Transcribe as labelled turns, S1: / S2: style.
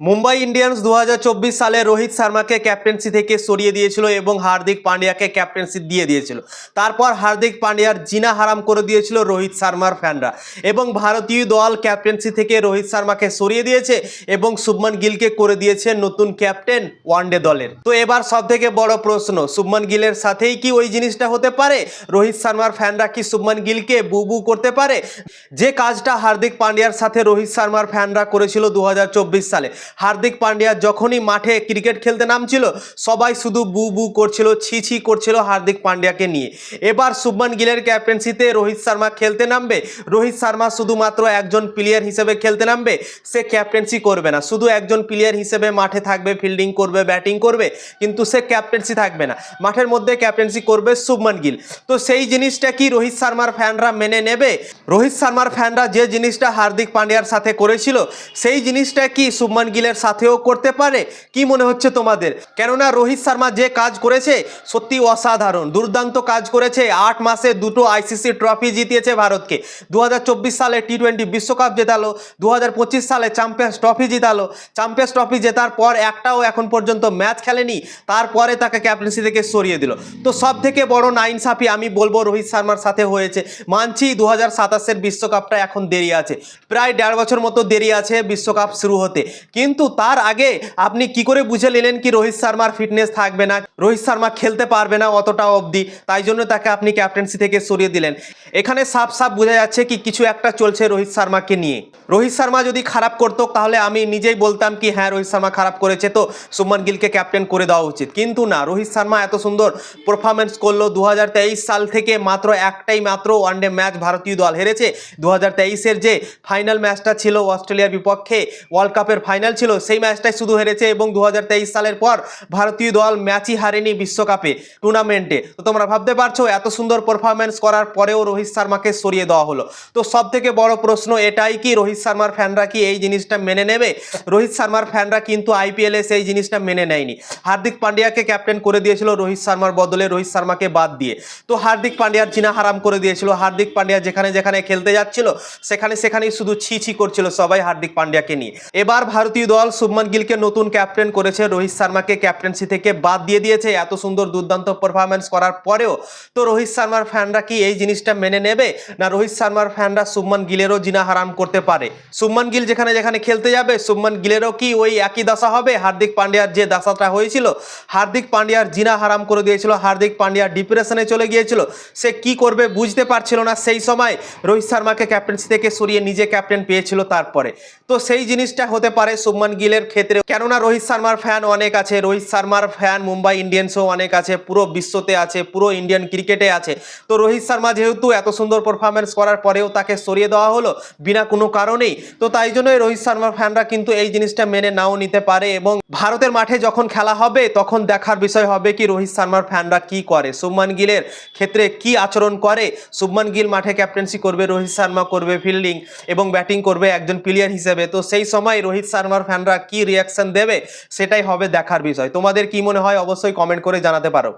S1: Mumbai Indians দু হাজার চব্বিশ সালে রোহিত শর্মাকে ক্যাপ্টেন্সি থেকে সরিয়ে দিয়েছিল এবং হার্দিক পান্ডিয়াকে ক্যাপ্টেন্সি দিয়ে দিয়েছিল। তারপর হার্দিক পান্ডিয়ার জিনা হারাম করে দিয়েছিল রোহিত শর্মার ফ্যানরা এবং ভারতীয় দল ক্যাপ্টেন্সি থেকে রোহিত শর্মাকে সরিয়ে দিয়েছে এবং শুভমান গিলকে করে দিয়েছে নতুন ক্যাপ্টেন ওয়ানডে দলের। তো এবার সব থেকে বড় প্রশ্ন, শুভমান গিলের সাথেই কি ওই জিনিসটা হতে পারে? রোহিত শর্মার ফ্যানরা কি শুভমান গিলকে বু বু করতে পারে? যে কাজটা হার্দিক পান্ডিয়ার সাথে রোহিত শর্মার ফ্যানরা করেছিল দু হাজার চব্বিশ সালে হার্দিক পান্ডিয়া যখনই মাঠে ক্রিকেট খেলতে নামছিল, সবাই শুধু বু বু করছিল, ছি ছি করছিল হার্দিক পান্ডিয়াকে নিয়ে। এবার শুভমান গিলের ক্যাপ্টেন্সিতে রোহিত শর্মা খেলতে নামবে। রোহিত শর্মা শুধুমাত্র একজন প্লেয়ার হিসেবে খেলতে নামবে, সে ক্যাপ্টেন্সি করবে না। শুধু একজন প্লেয়ার হিসেবে মাঠে থাকবে ফিল্ডিং করবে ব্যাটিং করবে, কিন্তু সে ক্যাপ্টেন্সি থাকবে না। মাঠের মধ্যে ক্যাপ্টেন্সি করবে শুভমান গিল। তো সেই জিনিসটা কি রোহিত শর্মার ফ্যানরা মেনে নেবে? রোহিত শর্মার ফ্যানরা যে জিনিসটা হার্দিক পান্ডিয়ার সাথে করেছিল, সেই জিনিসটা কি শুভমন গিলের সাথেও করতে পারে। কি মনে হচ্ছে তোমাদের? কেননা রোহিত শর্মা যে কাজ করেছে সত্যি অসাধারণ। দুর্দান্ত কাজ করেছে। আট মাসে দুটো আইসিসি ট্রফি জিতিয়েছে ভারতকে। দু হাজার চব্বিশ সালে টি টোয়েন্টি বিশ্বকাপ জেতালো। দু হাজার পঁচিশ সালে চ্যাম্পিয়ন্স ট্রফি জিতালো। চ্যাম্পিয়ন্স ট্রফি জেতার পর একটাও এখন পর্যন্ত ম্যাচ খেলেনি। তারপরে তাকে ক্যাপ্টেন্সি থেকে সরিয়ে দিল। তো সব থেকে বড় নাইনসাফি আমি বলব রোহিত শর্মার সাথে হয়েছে। মানছি দু হাজার সাতাশের বিশ্বকাপটা এখন দেরি আছে। প্রায় দেড় বছর মতো দেরি আছে বিশ্বকাপ শুরু হতে। কিন্তু তার আগে আপনি কি করে বুঝে নিলেন কি রোহিত শর্মার ফিটনেস থাকবে না? রোহিত শর্মা খেলতে পারবে না অতটা অবধি। তাই জন্য তাকে আপনি ক্যাপ্টেন্সি থেকে সরিয়ে দিলেন। এখানে সাফ সাফ বোঝা যাচ্ছে কি কিছু একটা চলছে রোহিত শর্মাকে নিয়ে। রোহিত শর্মা যদি খারাপ করতো, তাহলে আমি নিজেই বলতাম কি হ্যাঁ রোহিত শর্মা খারাপ করেছে তো সুমন গিলকে ক্যাপ্টেন করে দেওয়া উচিত। কিন্তু না, রোহিত শর্মা এত সুন্দর পারফরমেন্স করল। দু হাজার তেইশ সাল থেকে মাত্র একটাই মাত্র ওয়ানডে ম্যাচ ভারতীয় দল হেরেছে। দু হাজার যে ফাইনাল ম্যাচটা ছিল অস্ট্রেলিয়ার বিপক্ষে ওয়ার্ল্ড কাপের ফাইনাল ছিল সেই ম্যাচটাই শুধু হেরেছে এবং দু হাজার তেইশ সালের পর ভারতীয় দল ম্যাচই হারেনি বিশ্বকাপে টুর্নামেন্টে। তো তোমরা ভাবতে পারছ, এত সুন্দর পারফরমেন্স করার পরেও রোহিত শর্মাকে সরিয়ে দেওয়া হলো। তো সব থেকে বড় প্রশ্ন এটাই কি, রোহিত শর্মার ফ্যানরা কি এই জিনিসটা মেনে নেবে? রোহিত শর্মার ফ্যানরা কিন্তু আইপিএলে সেই জিনিসটা মেনে নেয়নি। হার্দিক পান্ডিয়াকে ক্যাপ্টেন করে দিয়েছিল রোহিত শর্মার বদলে, রোহিত শর্মাকে বাদ দিয়ে। তো হার্দিক পান্ডিয়ার চিনা হারাম করে দিয়েছিল। হার্দিক পান্ডিয়া যেখানে যেখানে খেলতে যাচ্ছিল, সেখানে সেখানেই শুধু ছি ছি করছিল সবাই হার্দিক পান্ডিয়াকে নিয়ে। এবার ভারতীয় দল শুভমন গিলকে নতুন ক্যাপ্টেন করেছে। রোহিত শর্মাকে ক্যাপ্টেন্সি থেকে বাদ দিয়ে দিয়েছে। এত সুন্দর দুর্দান্ত পারফরমেন্স করার পরেও তো রোহিত শর্মার ফ্যানরা কি এই জিনিসটা মেনে নেবে? না, রোহিত শর্মার ফ্যানরা শুভমন গিলেরও জিনা হারাম করতে পারে। শুভমন গিল যেখানে যেখানে খেলতে যাবে, শুভমন গিলেরও কি ওই একই দশা হবে? হার্দিক পান্ডিয়ার যে দশাটা হয়েছিল, হার্দিক পান্ডিয়ার জিনা হারাম করে দিয়েছিল, হার্দিক পান্ডিয়া ডিপ্রেশনে চলে গিয়েছিল। সে কি করবে বুঝতে পারছিল না সেই সময় রোহিত শর্মাকে ক্যাপ্টেন্সি থেকে সরিয়ে নিজে ক্যাপ্টেন পেয়েছিল তারপরে। তো সেই জিনিসটা হতে পারে শুভমন গিলের ক্ষেত্রে কেননা রোহিত শর্মার ফ্যান অনেক আছে, রোহিত শর্মার ফ্যান মুম্বাই ইন্ডিয়ান্সও অনেক আছে, পুরো বিশ্বতে আছে, পুরো ইন্ডিয়ান ক্রিকেটে আছে। তো রোহিত শর্মা যেহেতু এত সুন্দর পারফরমেন্স করার পরেও তাকে সরিয়ে দেওয়া হলো বিনা কোনো কারণেই, তো তাই জন্যই রোহিত শর্মার ফ্যানরা কিন্তু এই জিনিসটা মেনে নাও নিতে পারে এবং ভারতের মাঠে যখন খেলা হবে, তখন দেখার বিষয় হবে কি রোহিত শর্মার ফ্যানরা কি করে শুভমান গিলের ক্ষেত্রে কি আচরণ করে শুভমান গিল মাঠে ক্যাপ্টেন্সি করবে, রোহিত শর্মা করবে ফিল্ডিং এবং ব্যাটিং করবে একজন প্লেয়ার হিসেবে। তো সেই সময় রোহিত শর্মার ফ্যানরা কি রিয়াকশন দেবে, সেটাই হবে দেখার বিষয়। তোমাদের কি মনে হয়? অবশ্যই কমেন্ট করে জানাতে পারো।